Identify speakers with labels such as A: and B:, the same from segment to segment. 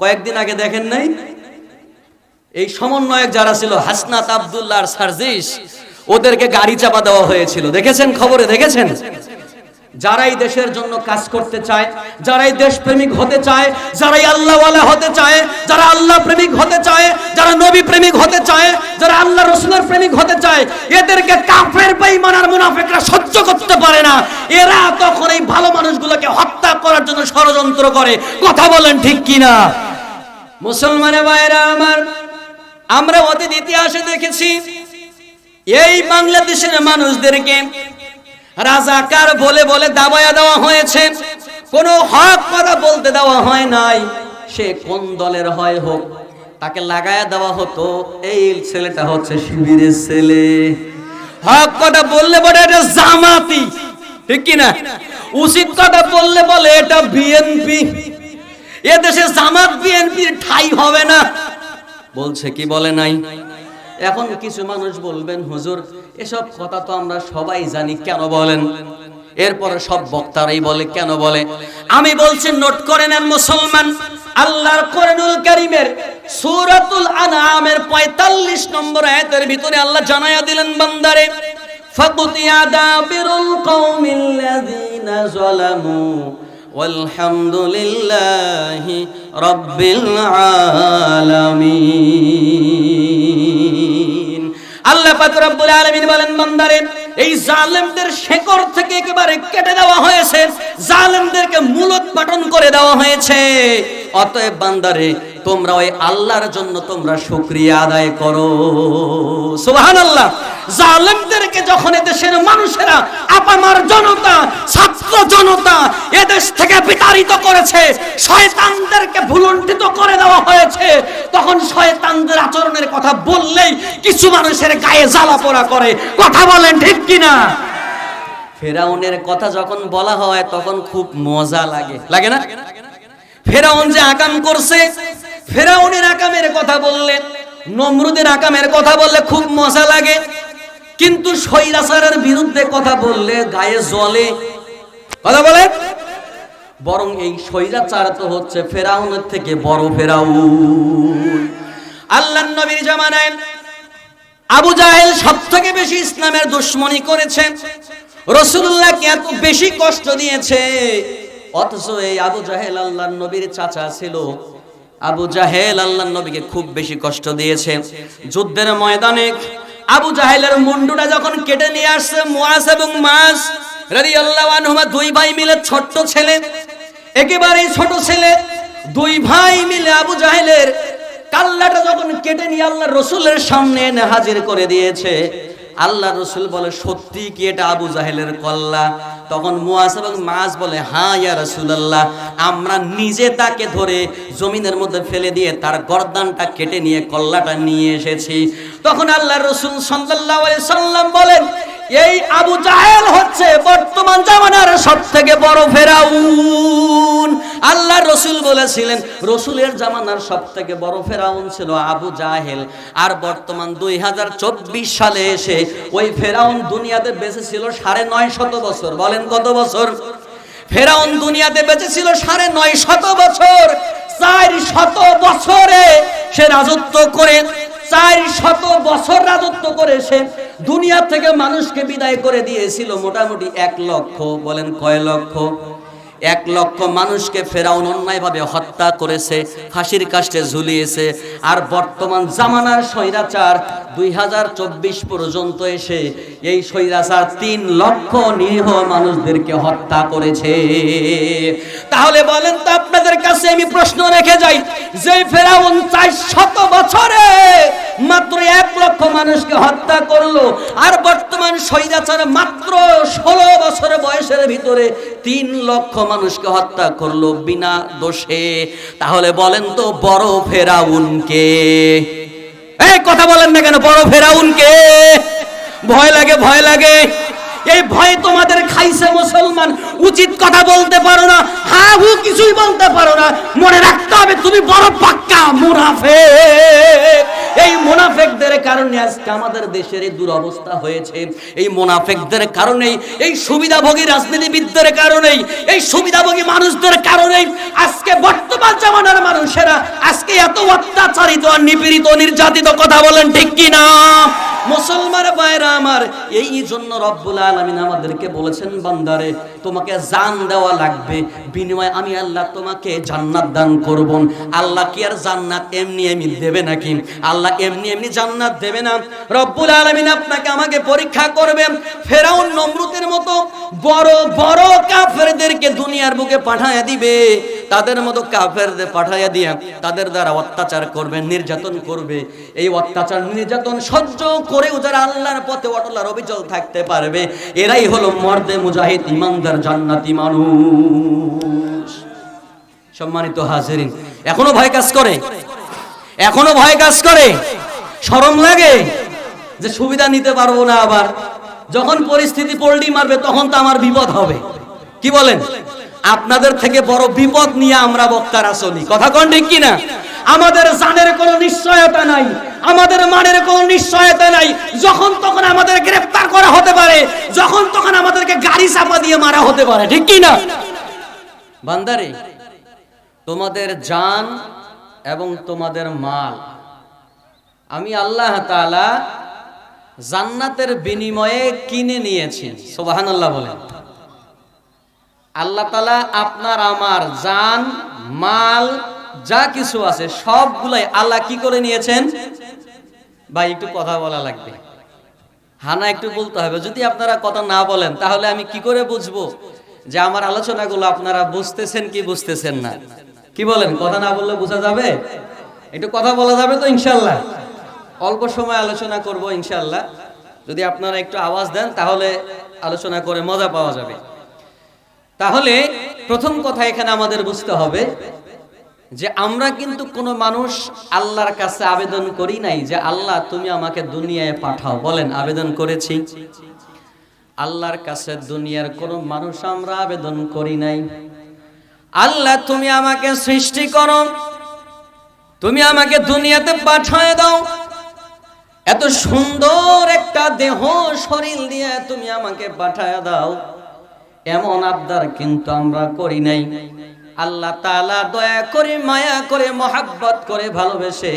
A: কয়েকদিন আগে দেখেন নাই? এই সমন্বয়ক যারা ছিল, হাসনাত আব্দুল্লাহ সার্জিস, ওদেরকে গাড়ি চাপা দেওয়া হয়েছিল। দেখেছেন খবরে? দেখেছেন? যারা এই দেশের জন্য কাজ করতে চায়, যারাই দেশ প্রেমিক হতে চায়, যারাই আল্লাহওয়ালা হতে চায়, যারা আল্লাহ প্রেমিক হতে চায়, যারা নবী প্রেমিক হতে চায়, যারা আল্লাহ রসুলের প্রেমিক হতে চায়, এদেরকে কাফের, বেঈমান আর মুনাফিকরা সহ্য করতে পারে না। এরা তখন এই ভালো মানুষগুলোকে হত্যা করার জন্য ষড়যন্ত্র করে। কথা বলেন ঠিক কিনা? মুসলমানের ভাইরা আমার, আমরা অতীত ইতিহাসে দেখেছি, এই বাংলাদেশের মানুষদেরকে রাজাকার বলে বলে দাবায়া দেওয়া হয়েছে, কোনো হক কথা বলতে দেওয়া হয় নাই। সে কোন দলের হয় হোক, তাকে লাগায়া দেওয়া হতো, এই ছেলেটা হচ্ছে শিবিরের ছেলে। হক কথা বললে বলে এটা জামাতি, ঠিক কিনা? উচিত কথা বললে বলে এটা বিএনপি। এ দেশে জামাত বিএনপির ঠাই হবে না। বলছে, কি বলে নাই? এখন কিছু মানুষ বলবেন, হুজুর, এসব কথা তো আমরা সবাই জানি, কেন বলেন? এরপরে সব বক্তারাই বলে, কেন বলে? আমি বলছি, নোট করে নেন মুসলমান, আল্লাহর কোরআনুল কারীমের সূরাতুল আনআমের 45 নম্বর আয়াতের ভিতরে আল্লাহ জানায়া দিলেন, বান্দারে ফাকুতিয়া দাবিরুল কওমিল্লাযীনা যালামু والحمد لله رب العالمين আল্লাহ পাক রব্বুল আলামিন বলেন বান্দারে এই জালেমদের শেকড় থেকে একেবারে কেটে দেওয়া হয়েছে জালেমদেরকে মূলোৎপাটন করে দেওয়া হয়েছে অতএব বান্দারে, তোমরা ওই আল্লাহর জন্য তোমরা শুকরিয়া আদায় করো। সুবহানাল্লাহ। জালেমদেরকে যখন এদেশের মানুষেরা, আপামার জনতা, ছাত্র জনতা এদেশ থেকে বিতাড়িত করেছে, শয়তানদেরকে ভুলুণ্ঠিত করে দেওয়া হয়েছে, তখন শয়তানদের আচরণের কথা বললেই কিছু মানুষের গায়ে জ্বালা পোড়া করে। কথা বলেন ঠিক কিনা? ফেরাউনের কথা যখন বলা হয়, তখন খুব মজা লাগে। লাগে না? ফেরাউন যে আকাম করছে, ফেরাউনের আকামের কথা বললে, নমরুদের আকামের কথা বললে খুব মজা লাগে। কিন্তু সৈরাচারের বিরুদ্ধে কথা বললে গায়ে জ্বলে কথা বলে? বরং এই স্বৈরাচার তো হচ্ছে ফেরাউনের থেকে বড় ফেরাউন। আল্লাহ নবীর জামানায় আবু জাহেল সব থেকে বেশি ইসলামের দুশ্মনী করেছে রসুল্লাহকে এত বেশি কষ্ট দিয়েছে। অথচ এই আবু জাহেল আল্লাহ নবীর চাচা ছিল। আবু জাহেল আল্লাহ নবীকে খুব বেশি কষ্ট দিয়েছে। যুদ্ধের ময়দানে আবু জাহেলের মুন্ডুটা যখন কেটে নিয়ে আসছে মুয়াস এবং মাস রাদিয়াল্লাহু আনহুমা দুই ভাই মিলে ছোট্ট ছেলে, একেবারেই ছোট ছেলে, দুই ভাই মিলে আবু জাহেলের কাল্লাটা যখন কেটে নিয়ে আল্লাহ রসুলের সামনে এনে হাজির করে দিয়েছে আল্লাহ রসুল বলে, সত্যি কি এটা আবু জাহেলের কল্লা? তখন মুয়াস এবং মাস বলে হ্যাঁ ইয়া রসুলাল্লাহ, আমরা নিজে তাকে ধরে জমিনের মধ্যে ফেলে দিয়ে তার গর্দানটা কেটে নিয়ে কল্লাটা নিয়ে এসেছি। তখন আল্লাহ রসুল সন্দাল্লা সাল্লাম বলেন এই আবু জাহেল হচ্ছে বর্তমান জামানার সব থেকে বড় ফেরাউন। আল্লাহ রসুল বলেছিলেন, রসুলের জামানার সব থেকে বড় ফেরাউন ছিল আবু জাহেল। আর বর্তমান দুই হাজার চব্বিশ সালে এসে ওই ফেরাউন দুনিয়াতে বেঁচে ছিল সাড়ে নয় শত বছর। বলেন কত বছর? ফেরাউন দুনিয়াতে বেঁচে ছিল সাড়ে নয় শত বছর। চার শত বছরে সে রাজত্ব করে চার শত বছর রাজত্ব করে সে দুনিয়া থেকে মানুষকে বিদায় করে দিয়েছিল মোটামুটি এক লক্ষ, বলেন কয় লক্ষ? এক লক্ষ মানুষকে ফেরাউন অন্যায়ভাবে হত্যা করেছে, ফাঁসির কাষ্টে ঝুলিয়েছে, আর বর্তমান জামানার স্বৈরাচার দুই হাজার চব্বিশ পর্যন্ত এসে এই স্বৈরাচার তিন লক্ষ নিরীহ মানুষদেরকে হত্যা করেছে। তাহলে বলেন তো আপনাদের কাছে আমি প্রশ্ন রেখে যাই, যে ফেরাউন চার শত বছরে মাত্র এক লক্ষ মানুষকে হত্যা করল, আর বর্তমান স্বৈরাচার মাত্র ষোলো বছর বয়সের ভিতরে তিন লক্ষ মানুষকে হত্যা করল বিনা দোষে। তাহলে বলেন তো, বড় ফেরাউনকে এই কথা বলেন না কেন, বড় ফেরাউনকে ভয় লাগে ভয় লাগে। এই ভয় তোমাদের খাইছে মুসলমান, উচিত কথা বলতে পারো না হা হু কিছুই বলতে পারো না। মনে রাখতে হবে, তুমি বড় পাক্কা মুনাফে এই মোনাফেকদের কারণে আজকে আমাদের দেশের এই দুরবস্থা হয়েছে। এই মোনাফেকদের কারণেই, এই সুবিধাভোগী রাজনীতিবিদদের কারণেই, এই সুবিধাভোগী মানুষদের কারণেই আজকে বর্তমান জামানার মানুষেরা আজকে এত অত্যাচারিত নিপীড়িত নির্যাতিত কথা বলেন ঠিক কি না মুসলমান ভাইরা আমার, এই জন্য রব্বুল আলামিন আমাদেরকে বলেছেন, বান্দারে, তোমাকে জান দেওয়া লাগবে। বিনিময়ে আমি আল্লাহ তোমাকে জান্নাত দান করব। আল্লাহ কি আর জান্নাত এমনি এমনি দেবে নাকি? আল্লাহ এমনি এমনি জান্নাত দেবে না। রব্বুল আলামিন আপনাকে আমাকে পরীক্ষা করবেন ফেরাউন নমরুদের মতো বড় বড় কাফেরদেরকে দুনিয়ার বুকে পাঠায় দিবে। তাদের মতো কাফেরদের পাঠাইয়া দিয়ে তাদের দ্বারা অত্যাচার করবে, নির্যাতন করবে। এই অত্যাচার, নির্যাতন সহ্য করেও যারা আল্লাহর পথে অটলার অবিচল থাকতে পারবে, এরাই হলো মর্দে মুজাহিদ, ইমানদার, জান্নাতি মানুষ। সম্মানিত হাজিরিন, এখনও ভয় কাজ করে? এখনও ভয় কাজ করে? শরম লাগে? যে সুবিধা নিতে পারব না আবার। যখন পরিস্থিতি পল্টি মারবে, তখন তো আমার বিপদ হবে। কি বলেন? আপনাদের থেকে বড় বিপদ নিয়ে আমরা বক্তারা চলি কথা কোন ঠিক কিনা? আমাদের জানের কোনো নিশ্চয়তা নাই, আমাদের মানের কোনো নিশ্চয়তা নাই। যখন তখন আমাদের গ্রেফতার করা হতে পারে, যখন তখন আমাদেরকে গাড়ি চাপা দিয়ে মারা হতে পারে, ঠিক কি না বান্দারে, তোমাদের জান এবং তোমাদের মাল, আমি আল্লাহ তাআলা জান্নাতের বিনিময়ে কিনে নিয়েছি। সুবহানাল্লাহ বলেন। আল্লাহ তালা আপনার, আমার জান, মাল, যা কিছু আছে সবগুলাই আল্লাহ কি করে নিয়েছেন? ভাই, একটু কথা বলা লাগবে। হানা, একটু বলতে হবে। যদি আপনারা কথা না বলেন, তাহলে আমি কি করে বুঝব? যে আমার আলোচনাগুলো আপনারা বুঝতেছেন কি বুঝতেছেন না? কি বলেন, কথা না বললে বোঝা যাবে? একটু কথা বলা যাবে তো ইনশাল্লাহ অল্প সময় আলোচনা করব ইনশাল্লাহ যদি আপনারা একটু আওয়াজ দেন, তাহলে আলোচনা করে মজা পাওয়া যাবে। তাহলে প্রথম কথা এখানে আমাদের বুঝতে হবে যে আমরা কিন্তু কোনো মানুষ আল্লাহর কাছে আবেদন করি নাই যে, আল্লাহ, তুমি আমাকে দুনিয়ায় পাঠাও। বলেন, আবেদন করেছি। আল্লাহর কাছে দুনিয়ার কোনো মানুষ আমরা আবেদন করি নাই। আল্লাহ, তুমি আমাকে সৃষ্টি করো। তুমি আমাকে দুনিয়াতে পাঠায় দাও। এত সুন্দর একটা দেহ শরীর দিয়ে তুমি আমাকে পাঠায় দাও। এমন আবদার কিন্তু আমরা করি নাই। আল্লাহ তাআলা দয়া করে, মায়া করে, মহাব্বত করে ভালোবেসে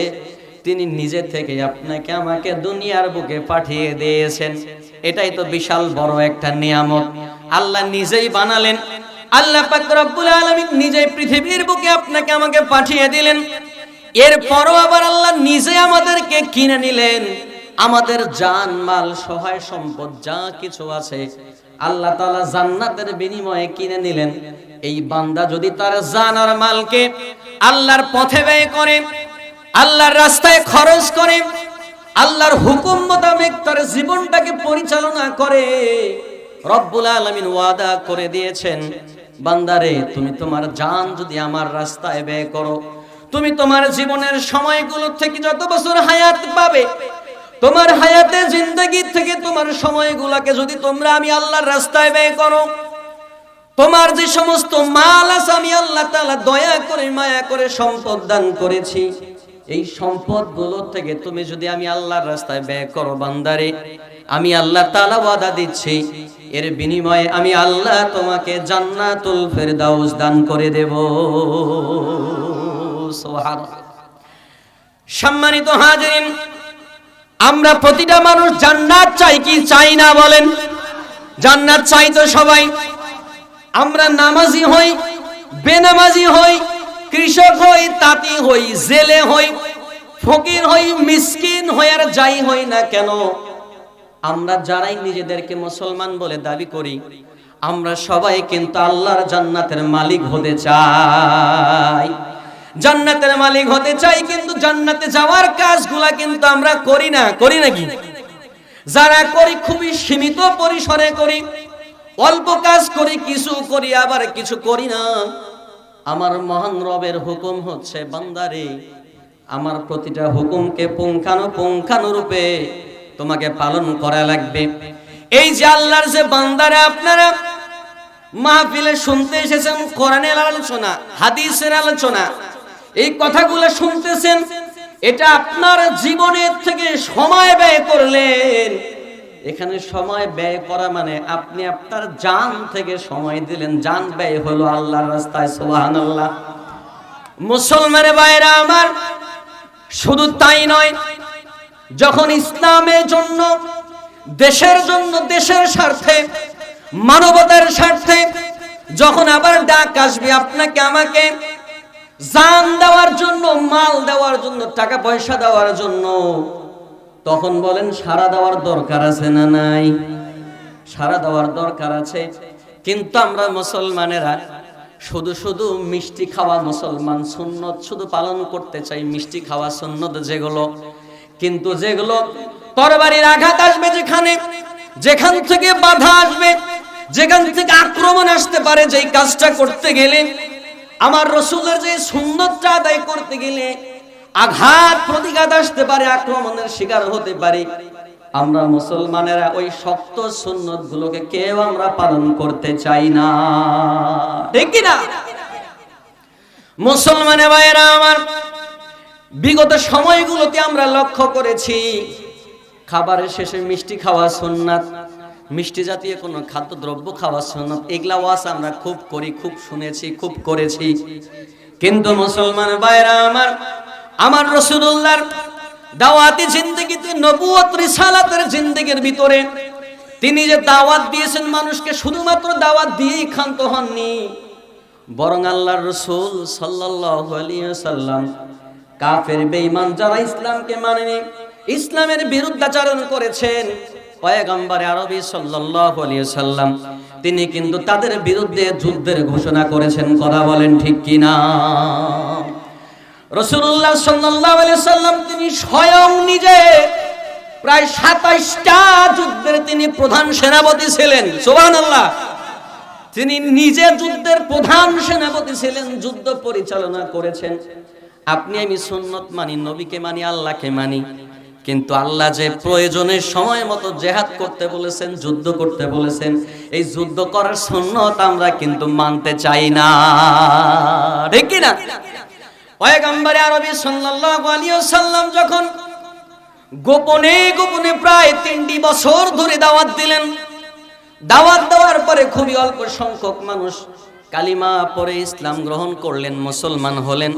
A: তিনি নিজে থেকে আপনাকে আমাকে দুনিয়ার বুকে পাঠিয়ে দিয়েছেন। এটাই তো বিশাল বড় একটা নিয়ামত। আল্লাহ নিজেই বানালেন। আল্লাহ রব্বুল আলামিন নিজেই পৃথিবীর বুকে আপনাকে আমাকে পাঠিয়ে দিলেন। এরপরও আবার আল্লাহ নিজে আমাদেরকে কিনে নিলেন। আমাদের জান মাল সহায় সম্পদ যা কিছু আছে আল্লাহ তালা জান্নাতের বিনিময়ে কিনে নিলেন। এই বান্দা যদি তার জান আর মালকে আল্লাহর পথে ব্যয় করে, আল্লাহর রাস্তায় খরচ করে, আল্লাহর হুকুম মোতাবেক তার জীবনটাকে পরিচালনা করে, রব্বুল আলামিন ওয়াদা করে দিয়েছেন বান্দারে তুমি তোমার জান যদি আমার রাস্তায় ব্যয় করো, তুমি তোমার জীবনের সময়গুলো থেকে যত বছর হায়াত পাবে তোমার হায়াতে জিন্দগি থেকে তোমার সময়গুলোকে যদি তোমরা আমি আল্লাহর রাস্তায় ব্যয় করো, তোমার যে সমস্ত মাল আছে আমি আল্লাহ তাআলা দয়া করে, মায়া করে সম্পদ দান করেছি। এই সম্পদ থেকে তুমি যদি আমি আল্লাহর রাস্তায় ব্যয় করো, বান্দারে, আমি আল্লাহ তাআলা ওয়াদা দিচ্ছি। এর বিনিময়ে আমি আল্লাহ তোমাকে জান্নাতুল ফেরদাউস দান করে দেব। সম্মানিত হাজিরিন আমরা প্রতিটা মানুষ জান্নাত চাই কি চাই না বলেন? জান্নাত চাই তো সবাই। আমরা নামাজি হই, বেনামাজি হই, কৃষক হই, তাঁতি হই, জেলে হই, ফকির হই, মিসকিন হই আর যাই হই না কেন? আমরা যারাই নিজেদেরকে মুসলমান বলে দাবি করি, আমরা সবাই কিন্তু আল্লাহর জান্নাতের মালিক হতে চাই। জান্নাতের মালিক হতে চাই, কিন্তু জান্নাতে যাওয়ার কাজগুলা কিন্তু আমরা করি না। করি নাকি যারা করি, খুবই সীমিত পরিসরে করি, অল্প কাজ করি, কিছু করি, আবার কিছু করি না। আমার মহান রবের হুকুম হচ্ছে, বান্দারে, আমার প্রতিটা হুকুমকে পুঙ্খানু পুঙ্খানু রূপে তোমাকে পালন করা লাগবে। এই যে আল্লাহর যে বান্দারে আপনারা, মাহফিলে শুনতে এসেছেন, কোরআনের আলোচনা, হাদিসের আলোচনা এই কথাগুলো শুনতেছেন, এটা আপনার জীবনের থেকে সময় ব্যয় করলেন। এখানে সময় ব্যয় করা মানে আপনি আপনার জান থেকে সময় দিলেন। জান ব্যয় হলো আল্লাহর রাস্তায় সোহান আল্লাহ মুসলমানের বাইরে আমার, শুধু তাই নয়, যখন ইসলামের জন্য, দেশের জন্য, দেশের স্বার্থে, মানবতার স্বার্থে, যখন আবার ডাক আসবে, আপনাকে, আমাকে জান দেওয়ার জন্য, মাল দেওয়ার জন্য, টাকা পয়সা দেওয়ার জন্য, তখন বলেন সারা দেওয়ার দরকার আছে না নাই? সারা দেওয়ার দরকার আছে। কিন্তু আমরা মুসলমানেরা শুধু শুধু মিষ্টি খাওয়া মুসলমান সুন্নত, শুধু পালন করতে চাই মিষ্টি খাওয়া সুন্নত যেগুলো। কিন্তু যেগুলো তরবারির আঘাত আসবে যেখানে, যেখান থেকে বাধা আসবে, যেখান থেকে আক্রমণ আসতে পারে, যেই কাজটা করতে গেলে আমার রসুলের যে সুন্নতটা আদায় করতে গেলে আঘাত, প্রতিঘাত আসতে পারে, আক্রমণের শিকার হতে পারে। আমরা মুসলমানেরা ওই শক্ত সুন্নত গুলোকে কেউ আমরা পালন করতে চাই না। ঠিক না? মুসলমানের ভাইয়েরা আমার বিগত সময়গুলোতে আমরা লক্ষ্য করেছি, খাবারের শেষে মিষ্টি খাওয়া সুন্নাত মিষ্টি জাতীয় কোনো খাদ্যদ্রব্য খাওয়া সুন্নাত এগুলা ওয়াজ আমরা খুব করি, খুব শুনেছি, খুব করেছি। কিন্তু মুসলমান ভাইয়েরা আমার আমার রসুল্লাহর দাওয়াতি জিন্দগিতে নবুয়ত রিসালাতের জিন্দগির ভিতরে তিনি যে দাওয়াত দিয়েছেন মানুষকে শুধুমাত্র দাওয়াত দিয়েই ক্ষান্ত হননি, বরং আল্লাহর রসুল সাল্লাল্লাহু সাল্লাম কাফের, বেঈমান যারা ইসলামকে মানেনি, ইসলামের বিরুদ্ধাচরণ করেছেন পয়গম্বরে আরবি সাল্লাল্লাহু আলাইহি সাল্লাম, তিনি কিন্তু তাদের বিরুদ্ধে যুদ্ধের ঘোষণা করেছেন, কথা বলেন ঠিক কি না রসুল্লাহ সাল্লাল্লাহু আলাইহি সাল্লাম তিনি স্বয়ং নিজে প্রায় সাতাইশটা যুদ্ধের তিনি প্রধান সেনাপতি ছিলেন, সুবহানাল্লাহ। তিনি নিজে যুদ্ধের প্রধান সেনাপতি ছিলেন, যুদ্ধ পরিচালনা করেছেন। আপনি আমি সুন্নত মানি, নবীকে মানি, আল্লাহকে মানি। কিন্তু আল্লাহ যে প্রয়োজনের সময় মতো জেহাদ করতে বলেছেন, যুদ্ধ করতে বলেছেন, এই যুদ্ধ করার সুন্নত আমরা কিন্তু মানতে চাই না। ঠিক না পয়গম্বরে আরবি সাল্লাল্লাহু আলাইহি সাল্লাম যখন গোপনে গোপনে প্রায় তিনটি বছর ধরে দাওয়াত দিলেন, দাওয়াত দেওয়ার পরে খুবই অল্প সংখ্যক মানুষ কালিমা পরে ইসলাম গ্রহণ করলেন, মুসলমান হলেন।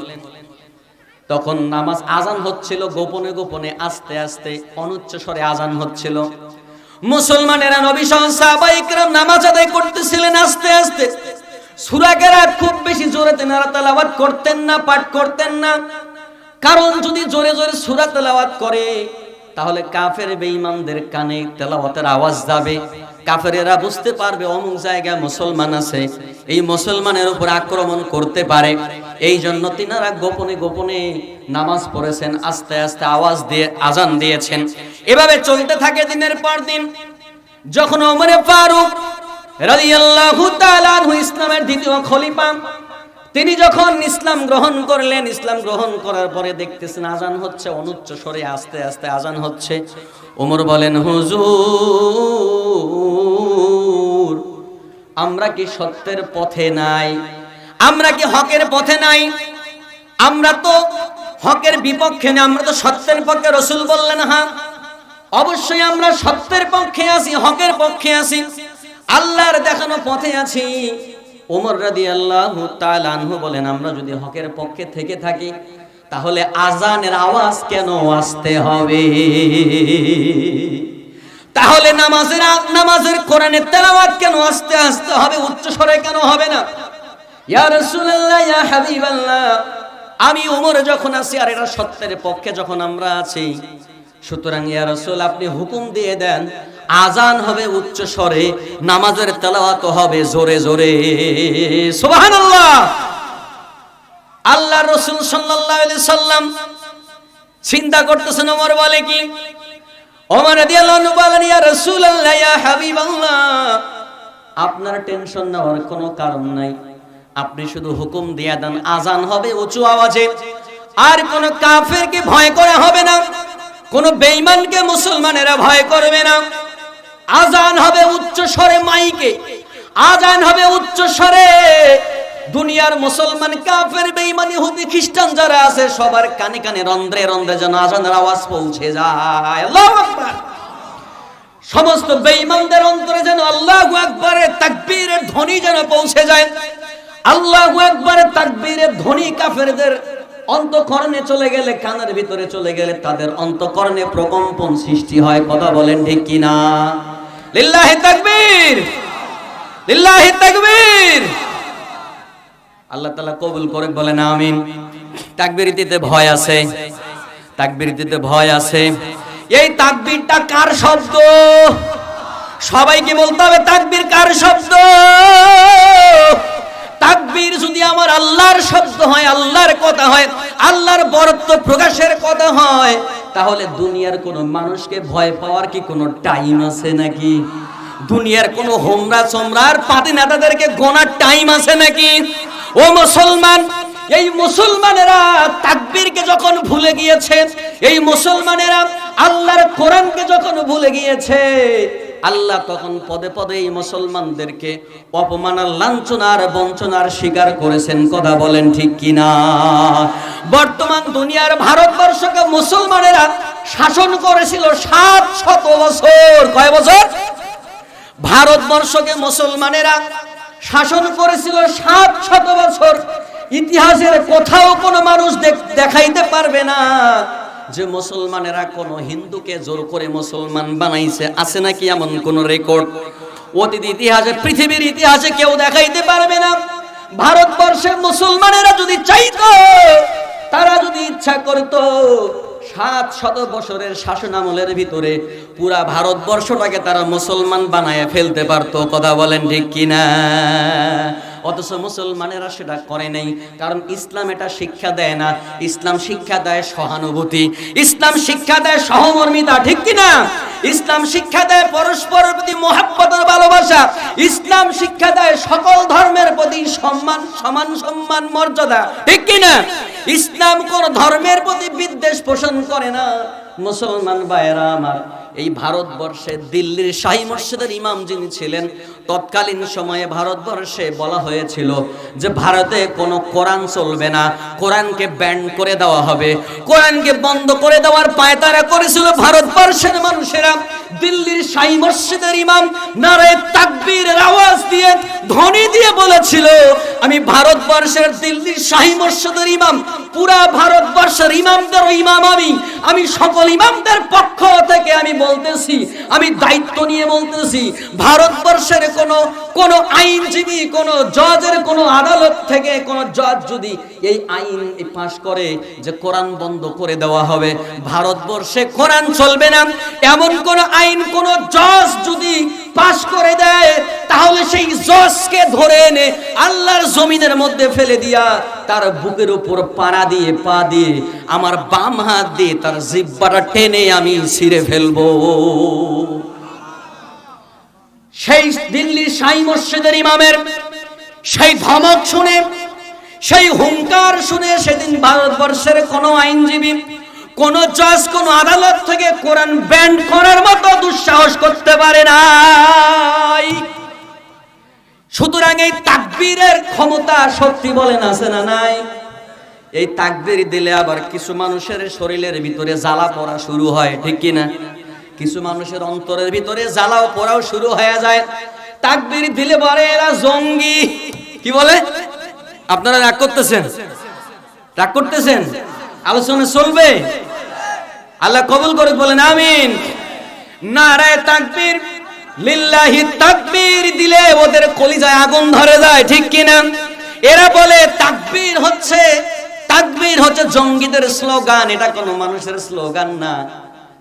A: তখন নামাজ আজান হচ্ছিল, গোপনে গোপনে, আস্তে আস্তে অনুচ্চ স্বরে আজান হচ্ছিল। মুসলমানেরা নবী সাহাবাইকরাম নামাজ আদায় করতেছিলেন আস্তে আস্তে। সূরা কেরাত খুব বেশি জোরে তেনারা তেলাওয়াত করতেন না, পাঠ করতেন না। কারণ যদি জোরে জোরে সূরা তেলাওয়াত করে, তাহলে কাফের বেঈমানদের কানে তেলাওয়াতের আওয়াজ যাবে। কাফেরেরা বুঝতে পারবে অমুক জায়গায় মুসলমান আছে, এই মুসলমানের উপর আক্রমণ করতে পারে। এই জন্য তিনারা গোপনে গোপনে নামাজ পড়েছেন, আস্তে আস্তে আওয়াজ দিয়ে আজান দিয়েছেন। এভাবে চলতে থাকে দিনের পর দিন। যখন ওমরে ফারুক রাদিয়াল্লাহু তাআলা ইসলামের দ্বিতীয় খলিফা, তিনি যখন ইসলাম গ্রহণ করলেন, ইসলাম গ্রহণ করার পরে দেখতেছেন আজান হচ্ছে, অনুচ্চ স্বরে আস্তে আস্তে আজান হচ্ছে। ওমর বলেন, হুজুর, আমরা কি সত্যের পথে নাই? আমরা কি হকের পথে নাই? আমরা তো হকের বিপক্ষে না, আমরা তো সত্যের পক্ষে। রসুল বললেন হ্যাঁ অবশ্যই আমরা সত্যের পক্ষে আছি, হকের পক্ষে আছি। আল্লাহর দেখানো পথে আছি। ওমর রাদি আল্লাহ আনহু বলেন, আমরা যদি হকের পক্ষে থেকে থাকি তাহলে আজানের আওয়াজ কেন আসতে হবে? তাহলে নামাজের নামাজের কোরআনের তেলাওয়াত কেন আসতে আসতে হবে? উচ্চ স্বরে কেন হবে না? ইয়া রাসূলুল্লাহ, ইয়া হাবিবাল্লাহ, আমি ওমর যখন আছি আর এটা সত্যের পক্ষে যখন আমরা আছি, সুতরাং ইয়া রাসূল, আপনি হুকুম দিয়ে দেন, আজান হবে উচ্চ স্বরে নামাজের তেলাওয়াত হবে জোরে জোরে। সুবহানাল্লাহ! আল্লাহ রসুল সাল্লাম চিন্তা করতেছেন, ওমর বলে কি? ওমর আপনার টেনশন নেওয়ার কোনো কারণ নাই। আপনি শুধু হুকুম দিয়া দেন, আজান হবে, উঁচু আওয়াজে। আর কোন কাফেরকে ভয় করা হবে না। কোন বেঈমানকে মুসলমানেরা ভয় করবে না। আজান হবে উচ্চ স্বরে মাইকে। আজান হবে উচ্চ স্বরে দুনিয়ার মুসলমান কাফের, বেঈমান ইহুদি খ্রিস্টান যারা আছে, সবার কানে কানে রন্ধ্রে রন্ধ্রে যেন আজানের আওয়াজ পৌঁছে যায়। আল্লাহু আকবার। সমস্ত বেঈমানদের অন্তরে যেন আল্লাহু আকবারের তাকবীরের ধ্বনি যেন পৌঁছে যায়। আল্লাহু আকবারের তাকবীরের ধ্বনি কাফেরদের অন্তঃকরণে চলে গেলে, কানের ভিতরে চলে গেলে তাদের অন্তঃকরণে প্রকম্পন সৃষ্টি হয়। কথা বলেন ঠিক কিনা? লিল্লাহি তাকবীর! লিল্লাহি তাকবীর! আল্লাহ তালা কবুল করে বলেন আমিন। তাকবীর দিতে ভয় আছে। তাকবীর দিতে ভয় আছে। এই তাকবিরটা কার শব্দ? সবাইকে বলতে হবে, তাকবির কার শব্দ? তাকবীর যদি আমার আল্লাহর শব্দ হয়, আল্লাহর কথা হয়, আল্লাহর বরত্ব প্রকাশের কথা হয়, তাহলে দুনিয়ার কোনো মানুষকে ভয় পাওয়ার কি কোনো টাইম আছে নাকি? দুনিয়ার কোনো হোমরা সোমরার পাতি নেতাদেরকে গোনার টাইম আছে নাকি? ও মুসলমান, এই মুসলমানেরা তাকবীরকে যখন ভুলে গিয়েছে, এই মুসলমানেরা আল্লাহর কোরআনকে যখন ভুলে গিয়েছে, আল্লাহ তখন পদে পদে এই মুসলমানদেরকে অপমানার লাঞ্ছনার বঞ্চনার শিকার করেছেন। কথা বলেন ঠিক কিনা? বর্তমান দুনিয়ার ভারতবর্ষকে মুসলমানেরা শাসন করেছিল সাত শত বছর। কয় বছর? ভারতবর্ষকে মুসলমানেরা শাসন করেছিল সাত শত বছর। ইতিহাসের কোথাও কোনো মানুষ দেখাইতে পারবে না যে মুসলমানেরা কোন হিন্দুকে জোর করে মুসলমান বানাইছে। আছে নাকি এমন কোন রেকর্ড? অতীত ইতিহাসে, পৃথিবীর ইতিহাসে কেউ দেখাইতে পারবে না। ভারতবর্ষের মুসলমানেরা যদি চাইতো, তারা যদি ইচ্ছা করতো সাত শত বছরের শাসনামলের ভিতরে পুরা ভারতবর্ষটাকে তারা মুসলমান বানায় ফেলতে পারতো, কথা বলেন ঠিক কিনা? অথচ মুসলমানেরা সেটা করে নাই। কারণ ইসলাম এটা শিক্ষা দেয় না। ইসলাম শিক্ষা দেয় সহানুভূতি। ইসলাম শিক্ষা দেয় সহমর্মিতা, ঠিক কিনা ইসলাম শিক্ষা দেয় পরস্পরের প্রতি মহাব্বতের ভালোবাসা। ইসলাম শিক্ষা দেয় সকল ধর্মের প্রতি সম্মান, সমান সম্মান, মর্যাদা। ঠিক কিনা ইসলাম কোন ধর্মের প্রতি বিদ্বেষ পোষণ করে না। মুসলমান ভাইয়েরা আমার, এই ভারতবর্ষে দিল্লির শাহী মসজিদের ইমাম যিনি ছিলেন তৎকালীন সময়ে ভারতবর্ষে বলা হয়েছিল যে ভারতে কোনো কোরআন চলবে না, কোরআনকে ব্যান করে দেওয়া হবে। কোরআনকে বন্ধ করে দেওয়ার পায়তারা করেছিল ভারতবর্ষের মানুষেরা। দিল্লির শাহী মসজিদের ইমাম নারায় তাকবীরের আওয়াজ দিয়ে ধ্বনি দিয়ে বলেছিল, আমি ভারতবর্ষের দিল্লির শাহী মসজিদের ইমাম, পুরা ভারতবর্ষের ইমামদের ইমাম আমি। আমি সকল ইমামদের পক্ষ থেকে আমি বলতেছি, আমি দায়িত্ব নিয়ে বলতেছি, ভারতবর্ষের কোন কোন আইনজীবী জজের আদালত থেকে কোন জজ যদি এই আইন পাশ করে যে কোরআন বন্ধ করে দেওয়া হবে, ভারতবর্ষে কোরআন চলবে না। এমন কোন আইন কোন জজ যদি পাশ করে দেয়, তাহলে সেই জজকে ধরে এনে আল্লাহর জমিনের মধ্যে ফেলে দিয়া তার বুকের উপর পাড়া দিয়ে, পা দিয়ে, আমার বাম হাত দিয়ে তার জিব্বাটা টেনে আমি ছিঁড়ে ফেলব। সেই দিল্লির সাই মসজিদের ইমামের সেই ধমক শুনে, সেই হুঙ্কার শুনে সেদিন ভারতবর্ষের কোনো আইনজীবী, কোন জজ, কোন আদালত থেকে কোরআন ব্যান্ড করার মতো দুঃসাহস করতে পারে নাই। সুতরাং এই তাকবীরের ক্ষমতা শক্তি বলেন আছে না নাই? এই তাকবীর দিলে আবার কিছু মানুষের শরীরের ভিতরে জ্বালা পড়া শুরু হয়, ঠিক কি না কিছু মানুষের অন্তরের ভিতরে জ্বালাও পড়াও শুরু হয়ে যায়। তাকবীর দিলে বলে, এরা জঙ্গি। কি বলে? আপনারা রাগ করতেছেন? রাগ করতেছেন? আলোচনা চলবে? আল্লাহ কবুল করে বলেন, আমিন। নারায় তাকবীর, লিল্লাহি তাকবীর দিলে ওদের কলিজায় আগুন ধরে যায়, ঠিক কিনা এরা বলে, তাকবীর হচ্ছে তাকবীর হচ্ছে জঙ্গিদের স্লোগান। এটা কোনো মানুষের স্লোগান না।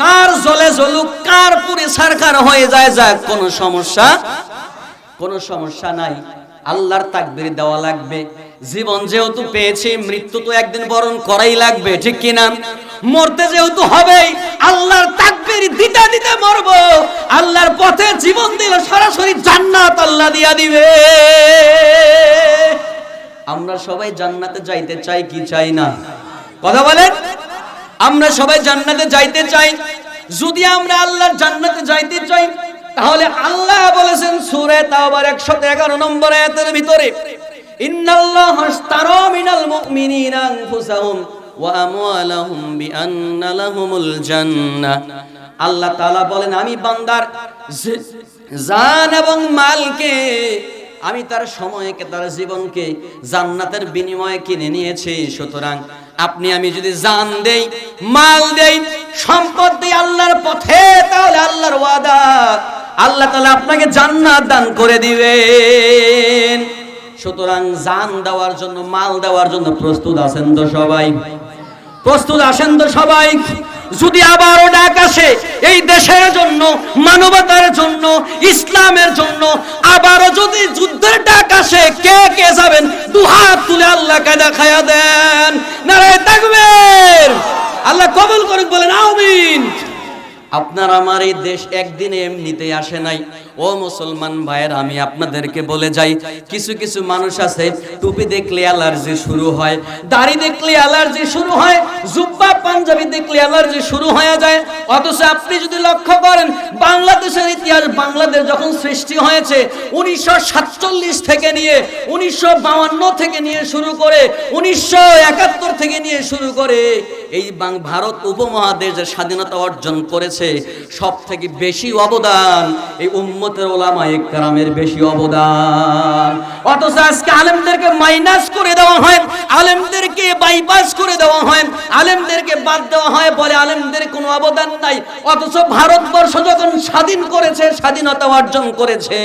A: কার জলে জ্বলুক, কার পুরে সরকার হয়ে যায়, যাক, কোনো সমস্যা কোনো সমস্যা নাই। আল্লাহর তাকবীর দেওয়া লাগবে। জীবন যেহেতু পেয়েছি, মৃত্যু তো একদিন বরণ করাই লাগবে, ঠিক কিনা মরতে যেহেতু হবেই, আল্লাহর তাকবীর দিতে দিতে মরব। আল্লাহর পথে জীবন দিলে সরাসরি জান্নাত আল্লাহ দিয়া দিবে। আমরা সবাই জান্নাতে যাইতে চাই কি চাই না? কথা বলেন? আমরা সবাই জান্নাতে যাইতে চাই। যদি আমরা আল্লাহর জান্নাতে যাইতে চাই, তাহলে আল্লাহ বলেছেন সূরা তাওবার 111 নম্বর আয়াতের ভিতরে, ইন্নাল্লাহ মিনাল মুমিনিনা আনফুসাহুম ওয়া আমওয়ালাহুম বিআন্না লাহুমুল জান্নাহ আল্লাহ তাআলা বলেন, আমি বান্দার জান এবং মালকে, আমি তার সময়কে, তার জীবনকে জান্নাতের বিনিময়ে কিনে নিয়েছি, সুতরাং আপনি, আমি যদি জান দেই, মাল দেই, সম্পদ দেই আল্লাহর পথে, তাহলে আল্লাহর ওয়াদা। আল্লাহ তাআলা আপনাকে জান্নাত দান করে দিবেন। সুতরাং জান দেওয়ার জন্য, মাল দেওয়ার জন্য প্রস্তুত আছেন তো সবাই? প্রস্তুত আসেন তো সবাই। যদি আবারও ডাক আসে এই দেশের জন্য, মানবতার জন্য, ইসলামের জন্য, আবারও যদি যুদ্ধের ডাক আসে কে কে যাবেন? দুহাত তুলে আল্লাহকে দেখায়া দেন। নারায় তাকবীর। আল্লাহ কবুল করুক, বলেন আমিন। আপনার আমার এই দেশ একদিনে এমনিতেই আসে নাই। ও মুসলমান ভাইয়ের, আমি আপনাদেরকে বলে যাই, কিছু কিছু মানুষ আছে, টুপি দেখলে অ্যালার্জি শুরু হয়, দাড়ি দেখলে অ্যালার্জি শুরু হয়, জুব্বা পাঞ্জাবি দেখলে অ্যালার্জি শুরু হয়ে যায়। অথচ আপনি যদি লক্ষ্য করেন, বাংলাদেশের ইতিহাস বাংলাদেশ যখন সৃষ্টি হয়েছে, উনিশশো সাতচল্লিশ থেকে নিয়ে, উনিশশো থেকে নিয়ে শুরু করে, উনিশশো একাত্তর থেকে নিয়ে শুরু করে, এই ভারত উপমহাদেশ স্বাধীনতা অর্জন করেছে সব থেকে বেশি অবদান এই উম্মতের ওলামা একরামের বেশি অবদান। অথচ আজকে আলেমদেরকে মাইনাস করে দেওয়া হয়, আলেমদেরকে বাইপাস করে দেওয়া হয়, আলেমদেরকে বাদ দেওয়া হয় বলে আলেমদের কোনো অবদান নাই। অথচ ভারতবর্ষ যখন স্বাধীন করেছে, স্বাধীনতা অর্জন করেছে।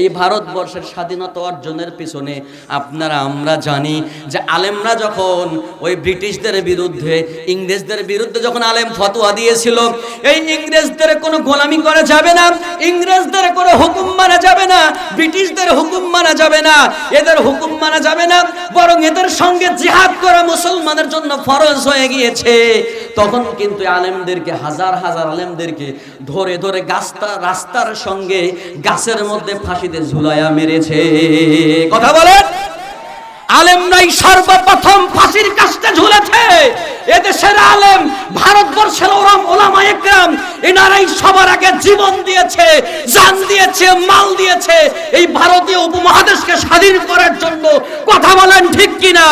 A: এই ভারতবর্ষের স্বাধীনতা অর্জনের পিছনে আপনারা, আমরা জানি যে আলেমরা যখন ওই ব্রিটিশদের বিরুদ্ধে, ইংরেজদের বিরুদ্ধে যখন আলেম ফতোয়া দিয়েছিল, এই ইংরেজদের কোনো গোলামি করা যাবে না। ইংরেজদের কোনো হুকুম মানা যাবে না, ব্রিটিশদের হুকুম মানা যাবে না, এদের হুকুম মানা যাবে না, বরং এদের সঙ্গে জিহাদ করা মুসলমানের জন্য ফরজ হয়ে গিয়েছে। তখন কিন্তু আলেমদেরকে, হাজার হাজার আলেমদেরকে ধরে ধরে গাছটা, রাস্তার সঙ্গে গাছের মধ্যে ফাঁসিতে ঝুলাইয়া মেরেছে। কথা বলেন! আলেমরাই সর্বপ্রথম ফাঁসির কাজটা ঝুলেছে। এদেশের আলেম, ভারতবর্ষের ওরাম ওলামা একরাম, এনারাই সবার আগে জীবন দিয়েছে, জান দিয়েছে, মাল দিয়েছে। এই ভারতীয় উপমহাদেশকে স্বাধীন করার জন্য কথা বলেন ঠিক কিনা?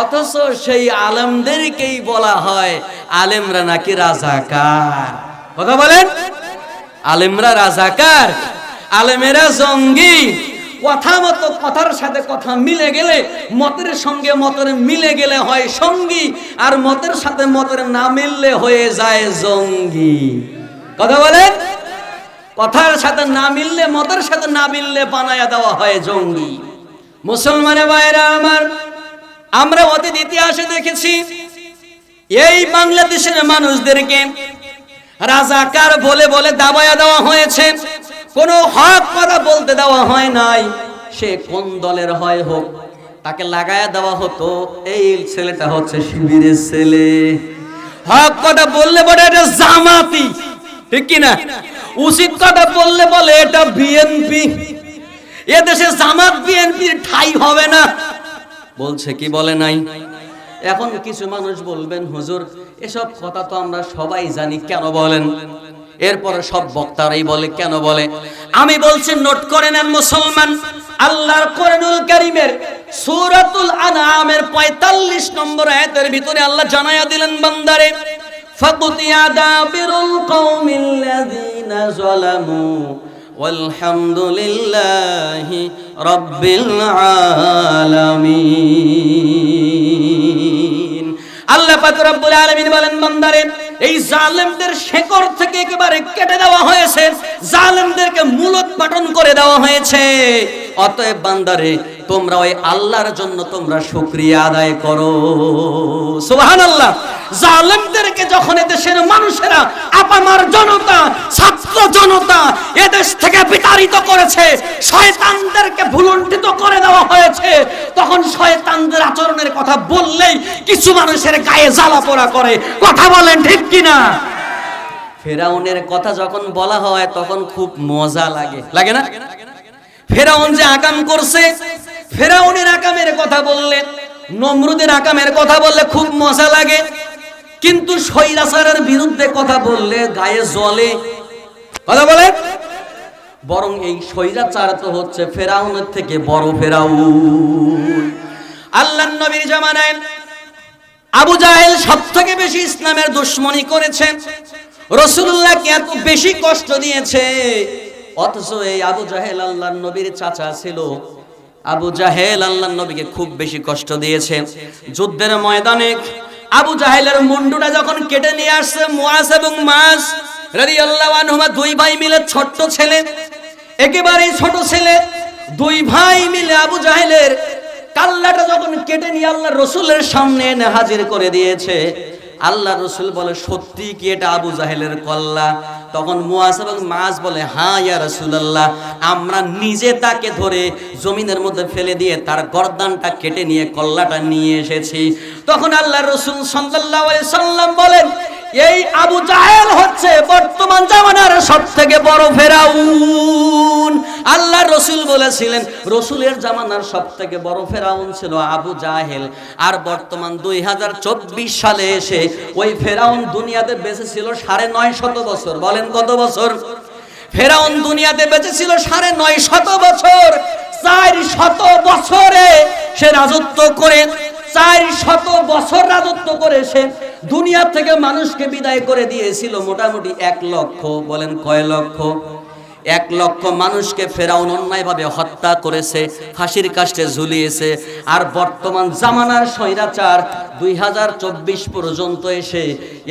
A: অথচ সেই আলেমদেরকেই বলা হয়, আলেমরা নাকি রাজাকার। কথা বলেন? আলেমরা রাজাকার, আলেমেরা জঙ্গি। কথা মতো, কথার সাথে কথা মিলে গেলে, মতের সঙ্গে মতের মিলে গেলে হয় সঙ্গী, আর মতের সাথে মতের না মিললে হয়ে যায় জঙ্গি। কথা বলেন? কথার সাথে না মিললে, মতের সাথে না মিললে বানায়া দেওয়া হয় জঙ্গি। মুসলমানের ভাইরা আমার, আমরা অতীত ইতিহাসে দেখেছি, এই বাংলাদেশের মানুষদেরকে রাজাকার বলে বলে দাবায়া দেওয়া হয়েছে। কোনো হক কথা বলতে দেওয়া হয় নাই। সে কোন দলের হয় হোক, তাকে লাগায়া দেওয়া হতো। এই ছেলেটা হচ্ছে শিবিরের ছেলে। হক কথা বললে বলে এটা জামাতি, ঠিক কিনা উচিত কথা বললে বলে এটা বিএনপি। এদেশে জামাত বিএনপির ঠাই হবে না। বলছে কি বলে নাই? এখন কিছু মানুষ বলবেন, হুজুর, এসব কথা তো আমরা সবাই জানি, কেন বলেন? এরপরে সব বক্তারাই বলে কেন বলে আমি বলছি নোট করে নেন মুসলমান আল্লাহর কোরআনুল কারীমের সূরাতুল আনআমের 45 নম্বর আয়াতের ভিতরে আল্লাহ জানায়া দিলেন বান্দারে ফাকুতিয়া দাবিরুল কওমিল্লাযীনা যালামু والحمد لله رب العالمين আল্লাহ পাক রব্বুল আলামিন বলেন বান্দারে এই জালেমদের শেকড় থেকে একেবারে কেটে দেওয়া হয়েছে। জালেমদেরকে মূলত পাঠন করে দেওয়া হয়েছে। অতএব বান্দারে তোমরা ওই আল্লাহর জন্য তোমরা শুকরিয়া আদায় করো। সুবহানাল্লাহ। জালেমদেরকে যখন এদেশের মানুষেরা, আপামার জনতা, ছাত্র জনতা এদেশ থেকে বিতাড়িত করেছে, শয়তানদেরকে ভুলুণ্ঠিত করে দেওয়া হয়েছে, তখন শয়তানদের আচরণের কথা বললেই কিছু মানুষের গায়ে জ্বালা পোড়া করে। কথা বলেন ঠিক কিনা? ফেরাউনের কথা যখন বলা হয়, তখন খুব মজা লাগে। লাগে না? ফেরাউন যে আকাম করছে ফেরাউনের আকামের কথা বললেন, নমরুদের আকামের কথা বললে খুব মজা লাগে। কিন্তু সৈরাচারের বিরুদ্ধে কথা বললে গায়ে জ্বলে কথা বলে? বরং এই স্বৈরাচার তো হচ্ছে ফেরাউনের থেকে বড় ফেরাউন। আল্লাহ নবীর জামানায় আবু জাহেল সব থেকে বেশি ইসলামের দুশ্মনী করেছেন। রসুল্লাহকে এত বেশি কষ্ট দিয়েছে। অথচ এই আবু জাহেল আল্লাহ নবীর চাচা ছিল। আবু জাহেল আল্লাহ নবীকে খুব বেশি কষ্ট দিয়েছে। যুদ্ধের ময়দানে আবু জাহেলের মুন্ডুটা যখন কেটে নিয়ে আসছে মুয়াস এবং মাস রাদিয়াল্লাহু আনহুমা দুই ভাই মিলে ছোট্ট ছেলে, একেবারেই ছোট ছেলে, দুই ভাই মিলে আবু জাহেলের কাল্লাটা যখন কেটে নিয়ে আল্লাহ রসুলের সামনে এনে হাজির করে দিয়েছে আল্লাহ রসুল বলে, সত্যি কি এটা আবু জাহেলের কল্লা? তখন মুয়াস এবং মাস বলে হ্যাঁ ইয়া রসুলাল্লাহ, আমরা নিজে তাকে ধরে জমিনের মধ্যে ফেলে দিয়ে তার গর্দানটা কেটে নিয়ে, কল্লাটা নিয়ে এসেছি। তখন আল্লাহ রসুল আলাইহি সাল্লাম বলেন এই আবু জাহেল হচ্ছে বর্তমান জামানার সব থেকে বড় ফেরাউন। আল্লাহ রসুল বলেছিলেন, রসুলের জামানার সব থেকে বড় ফেরাউন ছিল আবু জাহেল। আর বর্তমান দুই হাজার চব্বিশ সালে এসে ওই ফেরাউন দুনিয়াতে বেঁচে ছিল সাড়ে নয় শত বছর। বলেন কত বছর? ফেরাউন দুনিয়াতে বেঁচে ছিল সাড়ে নয় শত বছর। চার শত বছরে সে রাজত্ব করে চার শত বছর রাজত্ব করে সে দুনিয়া থেকে মানুষকে বিদায় করে দিয়েছিল মোটামুটি এক লক্ষ, বলেন কয় লক্ষ? এক লক্ষ মানুষকে ফেরাউন অন্যায়ভাবে হত্যা করেছে, ফাঁসির কাষ্টে ঝুলিয়েছে, আর বর্তমান জামানার স্বৈরাচার দুই হাজার চব্বিশ পর্যন্ত এসে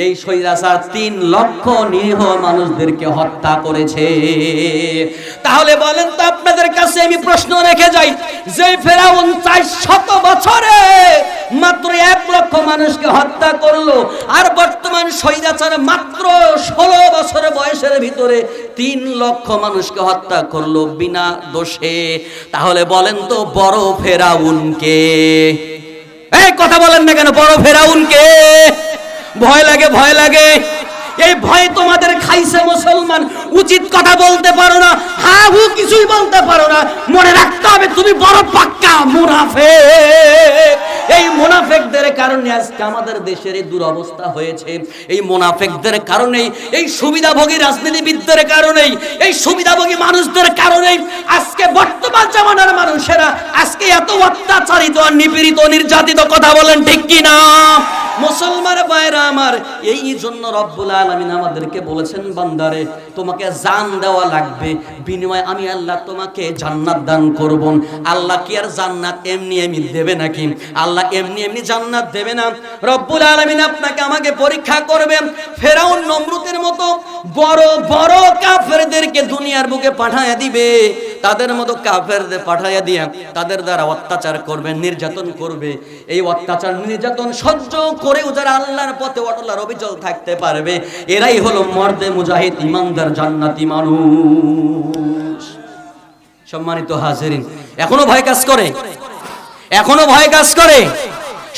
A: এই স্বৈরাচার তিন লক্ষ নিরীহ মানুষদেরকে হত্যা করেছে। তাহলে বলেন তো আপনাদের কাছে আমি প্রশ্ন রেখে যাই যে ফেরাউন চার শত বছরে মাত্র এক লক্ষ মানুষকে হত্যা করল, আর বর্তমান স্বৈরাচার মাত্র ষোলো বছরের বয়সের ভিতরে তিন লক্ষ মানুষকে হত্যা করল বিনা দোষে। তাহলে বলেন তো, বড় ফেরাউনকে এই কথা বলেন না কেন, বড় ফেরাউনকে ভয় লাগে ভয় লাগে। এই ভয় তোমাদের খাইছে মুসলমান। উচিত কথা বলতে পারো না হা হু কিছুই বলতে পারো না। মনে রাখতে হবে তুমি বড় পাক্কা মুনাফে এই মুনাফেকদের কারণে আজকে আমাদের দেশের এই দুরবস্থা হয়েছে। এই মুনাফেকদের কারণেই, এই সুবিধাভোগী রাজনীতিবিদদের কারণেই, এই সুবিধাভোগী মানুষদের কারণে আজকে বর্তমান জামানার মানুষেরা আজকে এত অত্যাচারিত, নিপীড়িত, নির্যাতিত কথা বলেন ঠিক কি না মুসলমান ভাইরা আমার, এই জন্য রব্বুল আলামিন আমাদেরকে বলেছেন, বান্দারে, তোমাকে জান দেওয়া লাগবে। বিনিময়ে আমি আল্লাহ তোমাকে জান্নাত দান করব। আল্লাহ কি আর জান্নাত এমনি এমনি দেবে নাকি? আল্লাহ এমনি এমনি জান্নাত দেবে না। রব্বুল আলামিন আপনাকে আমাকে পরীক্ষা করবেন। ফেরাউন নমরুদের মতো বড় বড় কাফেরদেরকে দুনিয়ার বুকে পাঠায়া দিবে। তাদের মতো কাফেরদের পাঠাইয়া দিয়ে তাদের দ্বারা অত্যাচার করবে, নির্যাতন করবে। এই অত্যাচার, নির্যাতন সহ্য করেও যারা আল্লাহর পথে অটলার অবিচল থাকতে পারবে, এরাই হলো মর্দে মুজাহিদ, ইমানদার, জান্নাতি মানুষ। সম্মানিত হাজিরিন, এখনও ভয় কাজ করে? এখনও ভয় কাজ করে?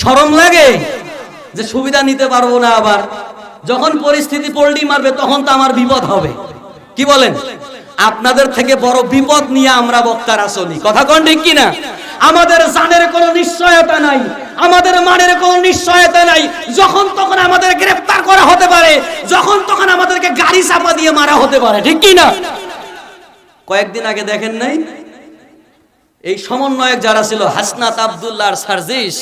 A: শরম লাগে? যে সুবিধা নিতে পারব না আবার। যখন পরিস্থিতি পল্টি মারবে, তখন তো আমার বিপদ হবে। কি বলেন? আপনাদের থেকে বড় বিপদ নিয়ে আমরা বক্তারা চলি কথা কোন ঠিক কিনা? আমাদের জানের কোনো নিশ্চয়তা নাই। আমাদের মানের কোনো নিশ্চয়তা নাই। যখন তখন আমাদের গ্রেফতার করা হতে পারে, যখন তখন আমাদেরকে গাড়ি চাপা দিয়ে মারা হতে পারে, ঠিক কি না? কয়েকদিন আগে দেখেন নাই? এই সমন্বয়ক যারা ছিল, হাসনাত আব্দুল্লাহর আর সার্জিস,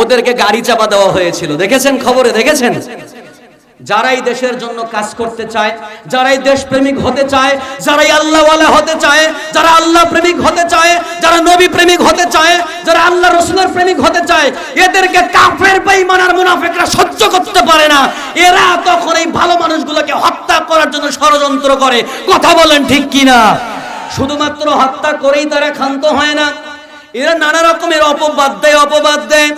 A: ওদেরকে গাড়ি চাপা দেওয়া হয়েছিল। দেখেছেন খবরে? দেখেছেন? যারাই দেশের জন্য কাজ করতে চায়, যারাই দেশ প্রেমিক হতে চায়, যারাই আল্লাহওয়ালা হতে চায়, যারা আল্লাহ প্রেমিক হতে চায়, যারা নবী প্রেমিক হতে চায়, যারা আল্লাহ রসুলের প্রেমিক হতে চায়, এদেরকে কাফের, বেঈমান আর মুনাফিকরা সহ্য করতে পারে না। এরা তখন এই ভালো মানুষগুলোকে হত্যা করার জন্য ষড়যন্ত্র করে। কথা বলেন ঠিক কিনা? শুধুমাত্র হত্যা করেই তারা ক্ষান্ত হয় না। এরা নানা রকমের অপবাদ দেয় অপবাদ দেয়।